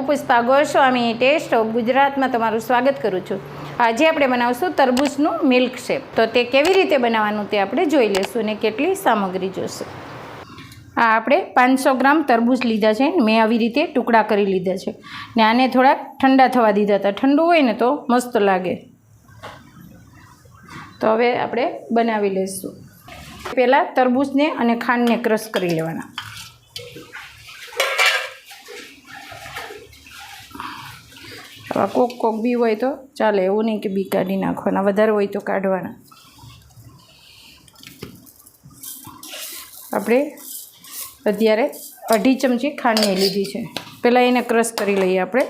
હું Pushpa Goswami, test of ગુજરાતમાં તમારું સ્વાગત કરું છું. આજે આપણે બનાવશું તરબૂચનું મિલ્ક શેક. તો તે કેવી રીતે બનાવવાનું તે આપણે જોઈ લઈશું અને કેટલી સામગ્રી જોશે. આ આપણે પાંચસો ગ્રામ તરબૂચ લીધા છે. મેં આવી રીતે ટુકડા કરી લીધા છે. ને આને થોડાક ઠંડા થવા દીધા હતા. ઠંડુ હોય ને તો મસ્ત લાગે. તો હવે આપણે બનાવી લઈશું. પહેલાં તરબૂચને અને ખાંડને ક્રશ કરી લેવાના. આવા કોક કોક બી હોય તો ચાલે, એવું નહીં કે બી કાઢી નાખવાના, વધારે હોય તો કાઢવાના. આપણે અત્યારે અઢી ચમચી ખાંડની લીધી છે. પહેલાં એને ક્રશ કરી લઈએ આપણે.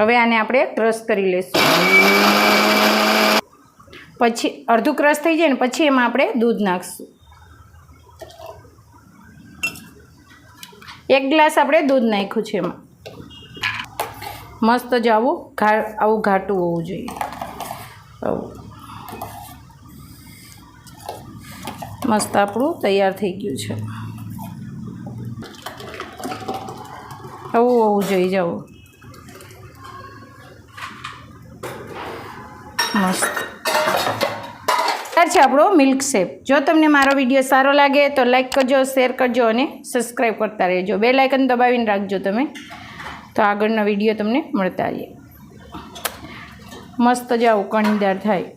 હવે આને આપણે ક્રશ કરી લઈશું. પછી અડધું ક્રશ થઈ જાય ને પછી એમાં આપણે દૂધ નાખીશું. એક ગ્લાસ આપણે દૂધ નાખ્યું છે એમાં. મસ્ત જ આવું ઘા આવું ઘાટું હોવું જોઈએ. આવું. મસ્ત આપણું તૈયાર થઈ ગયું છે. આવું હોવું જોઈએ જવું મસ્ત. તૈયાર છે આપણો મિલ્ક શેપ જો તમને મારો વીડિયો સારો લાગે તો લાઈક કરજો, શેર કરજો અને સબસ્ક્રાઈબ કરતા રહેજો. બે લાઇકન દબાવીને રાખજો તમે. તો આગળના વીડિયો તમને મળતા રહીએ મસ્ત જ આ ઉકાણીદાર થાય.